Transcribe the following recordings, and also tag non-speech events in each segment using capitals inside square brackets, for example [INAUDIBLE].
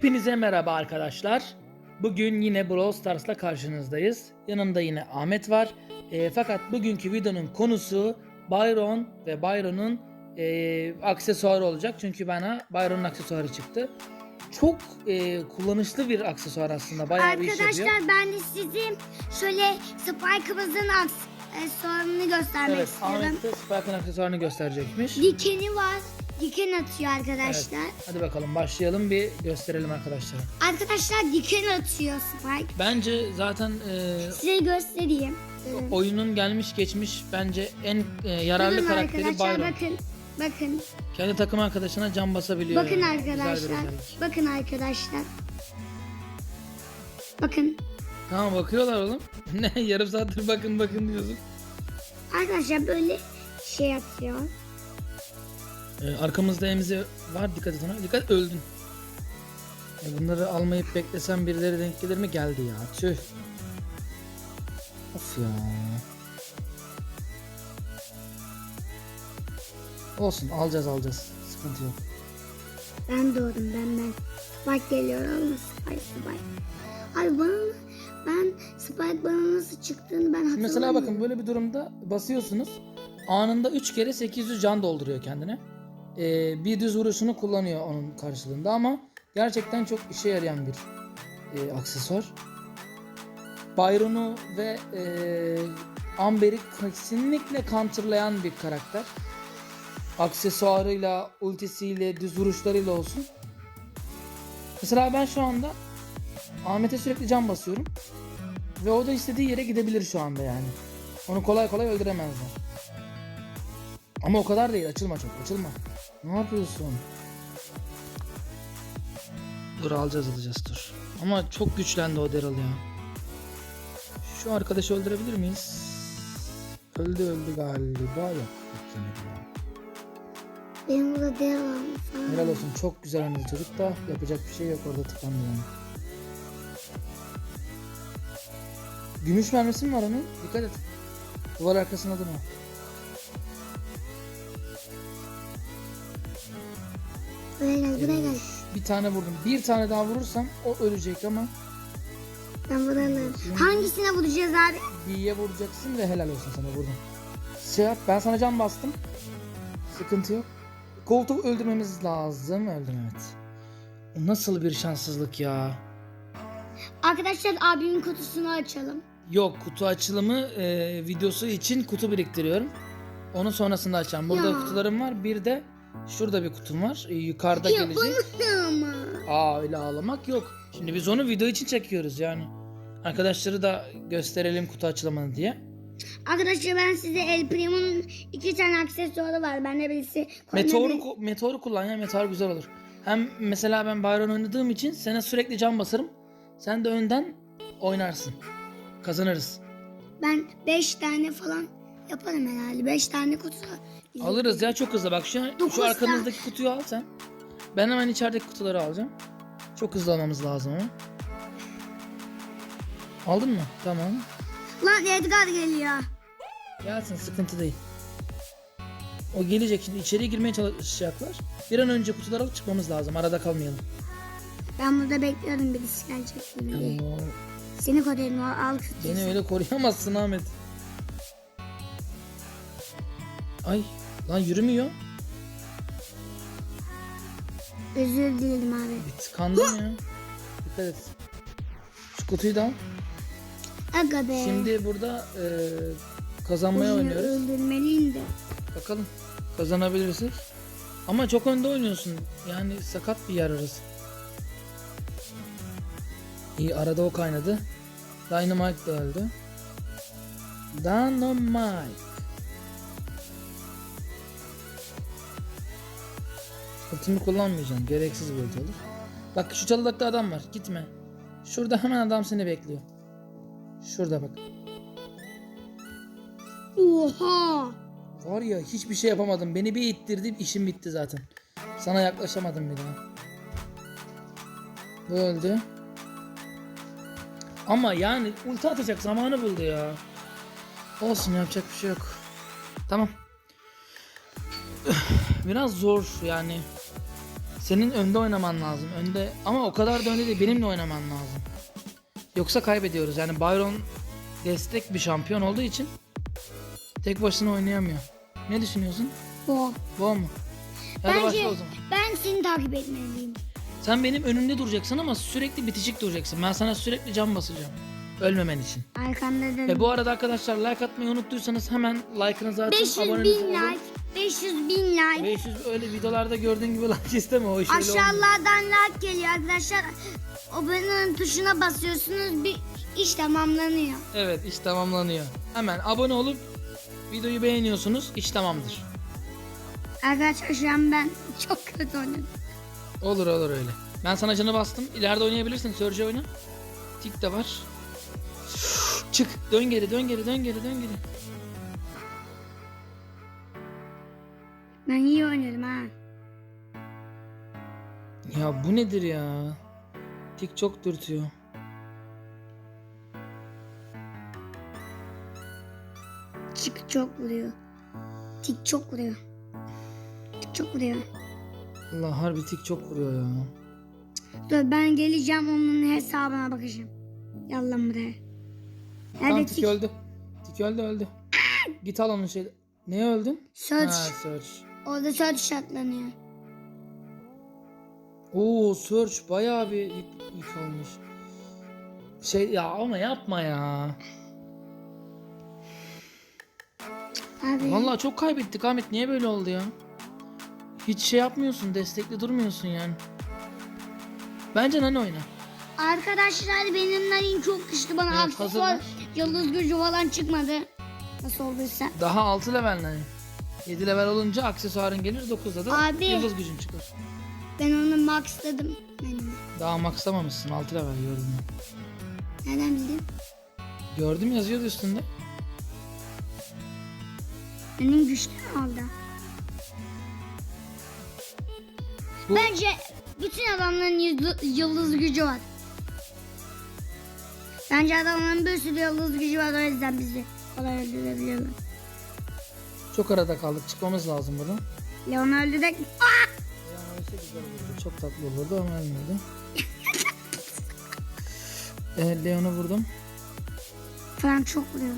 Hepinize merhaba arkadaşlar. Bugün yine Brawl Stars'la karşınızdayız. Yanımda yine Ahmet var. E, fakat bugünkü videonun konusu Byron ve Byron'un e, aksesuarı olacak. Çünkü bana Byron'un aksesuarı çıktı. Çok e, kullanışlı bir aksesuar aslında. Bayağı bir iş. Arkadaşlar ben de size şöyle Spike'ımızın aks- sorununu göstermek Evet, istiyorum. Ahmet de Spike'ın aksesuarını gösterecekmiş. Dikeni var. Diken atıyor Evet, arkadaşlar. hadi bakalım başlayalım bir gösterelim arkadaşlar. Arkadaşlar diken atıyor Spike. Bence zaten e, Size göstereyim. Oyunun gelmiş geçmiş bence en e, yararlı Bakın karakteri Byron. bakın. Bakın. Kendi takım arkadaşına can basabiliyor. Bakın yani. Arkadaşlar. Bakın arkadaşlar. Bakın. Tamam bakıyorlar oğlum. [LAUGHS] ne yarım saattir bakın bakın diyorsun. Arkadaşlar böyle şey yapıyor. Ee, arkamızda emizi var dikkat et ona. Dikkat öldün. E, bunları almayıp beklesem birileri denk gelir mi? Geldi ya. Tüh. Of ya. Olsun alacağız alacağız. Sıkıntı yok. Ben doğdum ben ben. Spike geliyor ama Spike Spike. Abi bana ben Spike bana nasıl çıktığını ben hatırlamıyorum. Mesela bakın böyle bir durumda basıyorsunuz. Anında 3 kere 800 can dolduruyor kendine. Ee, bir düz vuruşunu kullanıyor onun karşılığında ama gerçekten çok işe yarayan bir e, aksesuar. Byron'u ve e, Amber'i kesinlikle counterlayan bir karakter. Aksesuarıyla, ultisiyle, düz vuruşlarıyla olsun. Mesela ben şu anda Ahmet'e sürekli can basıyorum. Ve o da istediği yere gidebilir şu anda yani. Onu kolay kolay öldüremezler. Ama o kadar değil. Açılma çok. Açılma. Ne yapıyorsun? Dur alacağız alacağız dur. Ama çok güçlendi o Daryl ya. Şu arkadaşı öldürebilir miyiz? Öldü öldü galiba. Yok. Benim burada falan. Helal olsun. Çok güzel oynadı çocuk da yapacak bir şey yok orada tıkandı yani. Gümüş mermisi mi var onun? Dikkat et. Duvar arkasında durma. Buraya gel buraya gel. Bir tane vurdum. Bir tane daha vurursam o ölecek ama Ben buranın. Hangisine vuracağız abi? B'ye vuracaksın ve helal olsun sana vurdum. Şey yap, ben sana can bastım. Sıkıntı yok. Koltuğu öldürmemiz lazım. Öldüm evet. O nasıl bir şanssızlık ya. Arkadaşlar abimin kutusunu açalım. Yok kutu açılımı e, videosu için kutu biriktiriyorum. Onu sonrasında açacağım. Burada Ya. kutularım var. Bir de şurada bir kutum var. E, yukarıda Ya gelecek. bunu ama. Aa öyle ağlamak yok. Şimdi biz onu video için çekiyoruz yani. Arkadaşları da gösterelim kutu açılımını diye. Arkadaşlar ben size El Primo'nun iki tane aksesuarı var. Bende birisi. Meteoru, ku- meteoru kullan ya meteor güzel olur. Hem mesela ben Byron oynadığım için sana sürekli can basarım. Sen de önden oynarsın. Kazanırız. Ben beş tane falan yaparım herhalde. Beş tane kutu. Alırız ya çok hızlı. Bak şu, Dokuz şu arkanızdaki kutuyu al sen. Ben hemen içerideki kutuları alacağım. Çok hızlı almamız lazım ama. Aldın mı? Tamam. Lan Edgar geliyor. Gelsin sıkıntı değil. O gelecek şimdi içeriye girmeye çalışacaklar. Bir an önce kutuları alıp çıkmamız lazım. Arada kalmayalım. Ben burada bekliyorum birisi gelecek diye. Oo, Seni koruyayım al. Beni öyle koruyamazsın Ahmet. Ay lan yürümüyor. Özür dilerim abi. Bir tıkandım ya. Dikkat et. Şu kutuyu da al. Aga be. Şimdi burada e, kazanmaya Oyunu oynuyoruz. öldürmeliyim de. Bakalım kazanabilirsek. Ama çok önde oynuyorsun. Yani sakat bir yer orası. İyi arada o kaynadı. Dynamite da öldü. Dynamite. Ultimi kullanmayacağım. Gereksiz bir ulti olur. Bak şu çalılıkta adam var. Gitme. Şurada hemen adam seni bekliyor. Şurada bak. Oha. Var ya hiçbir şey yapamadım. Beni bir ittirdi işim bitti zaten. Sana yaklaşamadım bir daha. Bu öldü. Ama yani ulti atacak zamanı buldu ya. Olsun yapacak bir şey yok. Tamam. [SIGHS] Biraz zor yani. Senin önde oynaman lazım. Önde ama o kadar da önde değil. Benimle oynaman lazım. Yoksa kaybediyoruz. Yani Byron destek bir şampiyon olduğu için tek başına oynayamıyor. Ne düşünüyorsun? O. Bu mu? Hadi Bence başla o zaman. ben seni takip etmeliyim. Sen benim önümde duracaksın ama sürekli bitişik duracaksın. Ben sana sürekli cam basacağım. Ölmemen için. Arkanda dedim. Ve bu arada arkadaşlar like atmayı unuttuysanız hemen like'ınızı atın. 500 aboneniz bin olun. like. 500 bin like. 500 öyle videolarda gördüğün gibi like isteme o iş olmuyor. Aşağılardan like geliyor arkadaşlar. Abone tuşuna basıyorsunuz bir iş tamamlanıyor. Evet iş tamamlanıyor. Hemen abone olup videoyu beğeniyorsunuz iş tamamdır. Arkadaşlar şu an ben çok kötü oynadım. Olur olur öyle. Ben sana canı bastım. İleride oynayabilirsin. Surge oyna. Tik de var. Çık. Dön geri dön geri dön geri dön geri. Ben iyi oynadım ha. Ya bu nedir ya? Tik çok dürtüyor. Çık çok vuruyor. Tik çok vuruyor. Tik çok vuruyor. Allah harbi tik çok vuruyor ya. Dur ben geleceğim onun hesabına bakacağım. Yallah buraya. Tamam Nerede tik tik? öldü. Tik öldü öldü. Git al onun şey. Neye öldün? Search. Ha search. Orada search şartlanıyor. Oo search bayağı bir yük, yük olmuş. Şey ya ama yapma ya. Abi. Vallahi çok kaybettik Ahmet. Niye böyle oldu ya? Hiç şey yapmıyorsun, destekli durmuyorsun yani. Bence Nani oyna. Arkadaşlar benim nalim çok güçlü bana Evet, aksesuar yıldız gücü falan çıkmadı. Nasıl olduysa. Daha 6 level Nani. 7 level olunca aksesuarın gelir 9'da da Abi. yıldız gücün çıkar. Ben onu maxladım. Daha maxlamamışsın 6 level gördüm ben. Nereden bildin? Gördüm yazıyordu üstünde. Benim güçlü aldı. Bu- Bence bütün adamların yıldız gücü var. Bence adamların bir sürü yıldız gücü var o yüzden bizi kolay öldürebiliyorlar. Çok arada kaldık. Çıkmamız lazım buradan. Leon öldürdük. Çok tatlı olurdu ama ölmedi. [LAUGHS] Evet Leon'u vurdum. Frank çok vuruyor.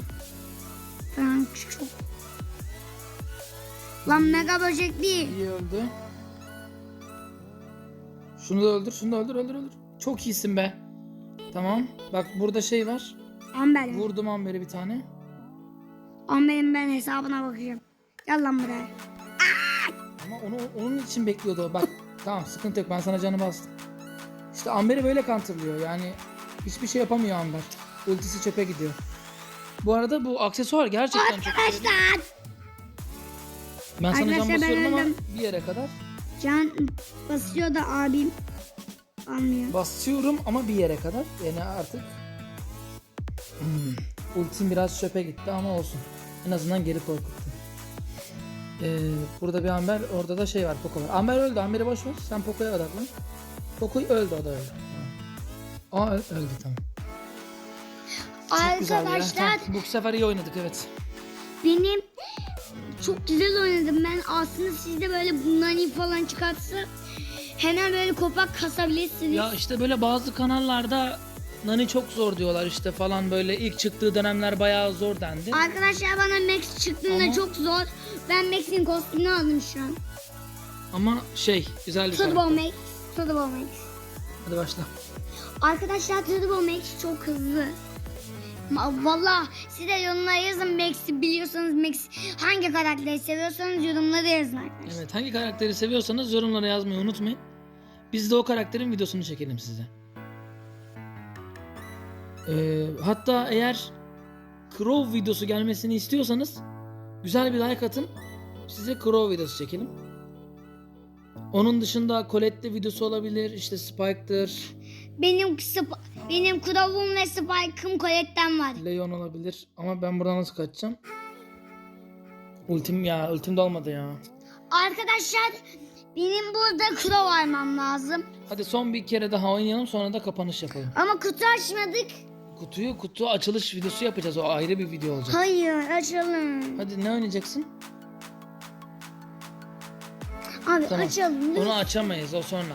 Frank çok. Lan mega böcek değil. İyi öldü. Şunu da öldür, şunu da öldür, öldür, öldür. Çok iyisin be. Tamam. Bak burada şey var. Amber. Vurdum Amber'e bir tane. Amber'in ben hesabına bakacağım. Gel lan buraya. Ama onu onun için bekliyordu o. Bak tamam sıkıntı yok ben sana canı bastım. İşte Amber'i böyle counterlıyor yani hiçbir şey yapamıyor Amber. Ultisi çöpe gidiyor. Bu arada bu aksesuar gerçekten çok. Arkadaşlar. Ben sana can Arkadaşlar, ben basıyorum ama öldüm. bir yere kadar. Can basıyor da abim almıyor. Basıyorum ama bir yere kadar. Yani artık hmm. ultim biraz çöpe gitti ama olsun. En azından geri korkuttum. Ee, burada bir Amber, orada da şey var, Poco var. Amber öldü, Amber'i boş ver. Sen Poco'ya odaklan. Poco öldü, o da öldü. Aa öldü tamam. Çok güzel ya. Arkadaşlar Tamam, bu sefer iyi oynadık evet. benim çok güzel oynadım ben. Aslında siz de böyle bunları falan çıkartsa hemen böyle kopak kasabilirsiniz. Ya işte böyle bazı kanallarda Nani çok zor diyorlar işte falan böyle ilk çıktığı dönemler bayağı zor dendi. Arkadaşlar bana Max çıktığında Ama- çok zor. Ben Max'in kostümünü aldım şu an. Ama şey güzel bir Turbo karakter. Max. Turbo Max. Hadi başla. Arkadaşlar Turbo Max çok hızlı. Valla size yorumlara yazın Max'i biliyorsanız Max hangi karakteri seviyorsanız yorumlara yazın arkadaşlar. Evet hangi karakteri seviyorsanız yorumlara yazmayı unutmayın. Biz de o karakterin videosunu çekelim size. Ee, hatta eğer Crow videosu gelmesini istiyorsanız güzel bir like atın. Size Crow videosu çekelim. Onun dışında Colette videosu olabilir. işte Spike'dır, Benim benim Crow'um ve Spike'ım Colette'den var. Leon olabilir. Ama ben buradan nasıl kaçacağım? Ultim ya, ultim de olmadı ya. Arkadaşlar benim burada Crow almam lazım. Hadi son bir kere daha oynayalım sonra da kapanış yapalım. Ama kutu açmadık. Kutuyu kutu açılış videosu yapacağız. O ayrı bir video olacak. Hayır açalım. Hadi ne oynayacaksın? Abi Tamam. açalım. Onu açamayız o sonra.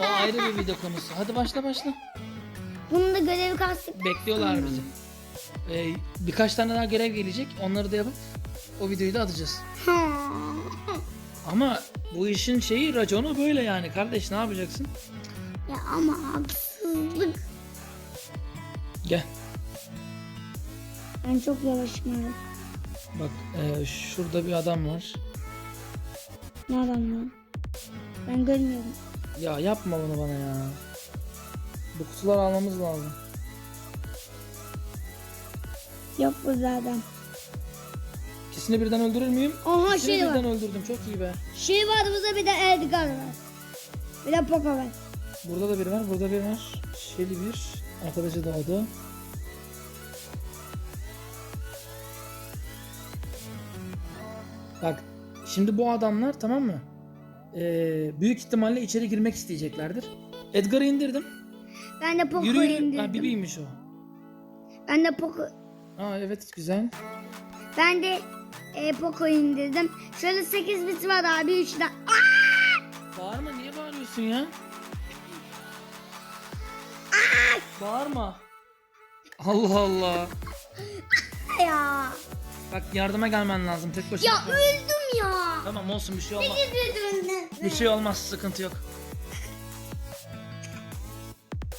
O ayrı bir video konusu. Hadi başla başla. Bunun da görevi kastık. Bekliyorlar bizi. Ee, birkaç tane daha görev gelecek. Onları da yapıp o videoyu da atacağız. Ama bu işin şeyi raconu böyle yani kardeş ne yapacaksın? ya ama haksızlık. Gel. Ben çok yavaşım. Bak e, şurada bir adam var. Ne adam lan? Ben görmüyorum. Ya yapma bunu bana ya. Bu kutuları almamız lazım. Yok burada adam. İkisini birden öldürür müyüm? Oha İkisini şey var. birden öldürdüm çok iyi be. Şey var burada bir de Edgar var. Bir de Poco var. Burada da biri var, burada biri var. Şeli bir, arkadaşı da da. Bak, şimdi bu adamlar tamam mı? Ee, büyük ihtimalle içeri girmek isteyeceklerdir. Edgar'ı indirdim. Ben de Poco'yu Yürü indirdim. Ha, Bibi'ymiş o. Ben de Poco Aa evet güzel. ben de e, Poco'yu indirdim. Şöyle 8 bit var abi 3 tane. Bağırma niye bağırıyorsun ya? Bağırma. Allah Allah. Ya. Bak yardıma gelmen lazım tek başına. Ya öldüm ya. Tamam olsun bir şey olmaz. Üzüldüm. Bir şey olmaz sıkıntı yok.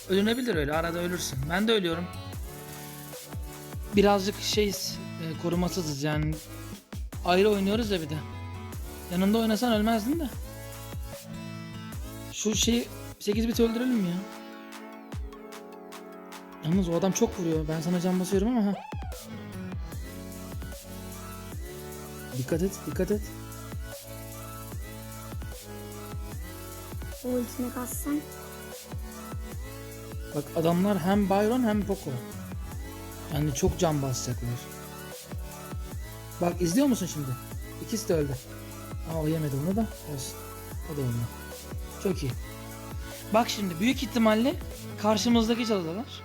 Ölünebilir öyle arada ölürsün. Ben de ölüyorum. Birazcık şeyiz e, korumasızız yani. Ayrı oynuyoruz ya bir de. Yanında oynasan ölmezdin de. Şu şeyi 8 bit öldürelim mi ya? Yalnız o adam çok vuruyor. Ben sana can basıyorum ama ha. Dikkat et, dikkat et. O ultime kassan. Bak adamlar hem Byron hem Poco. Yani çok can basacaklar. Bak izliyor musun şimdi? İkisi de öldü. Aa o yemedi onu da. Olsun. O da öldü. Çok iyi. Bak şimdi büyük ihtimalle karşımızdaki çalıdalar.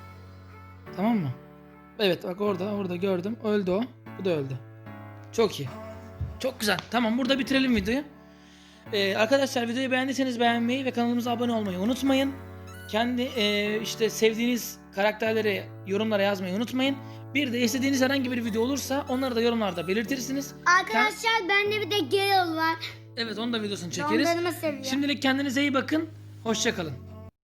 Tamam mı? Evet bak orada orada gördüm. Öldü o. Bu da öldü. Çok iyi. Çok güzel. Tamam burada bitirelim videoyu. Ee, arkadaşlar videoyu beğendiyseniz beğenmeyi ve kanalımıza abone olmayı unutmayın. Kendi e, işte sevdiğiniz karakterleri yorumlara yazmayı unutmayın. Bir de istediğiniz herhangi bir video olursa onları da yorumlarda belirtirsiniz. Arkadaşlar bende bir de Gale var. Evet onun da videosunu çekeriz. Dondurma seviyor. Şimdilik kendinize iyi bakın. Hoşçakalın.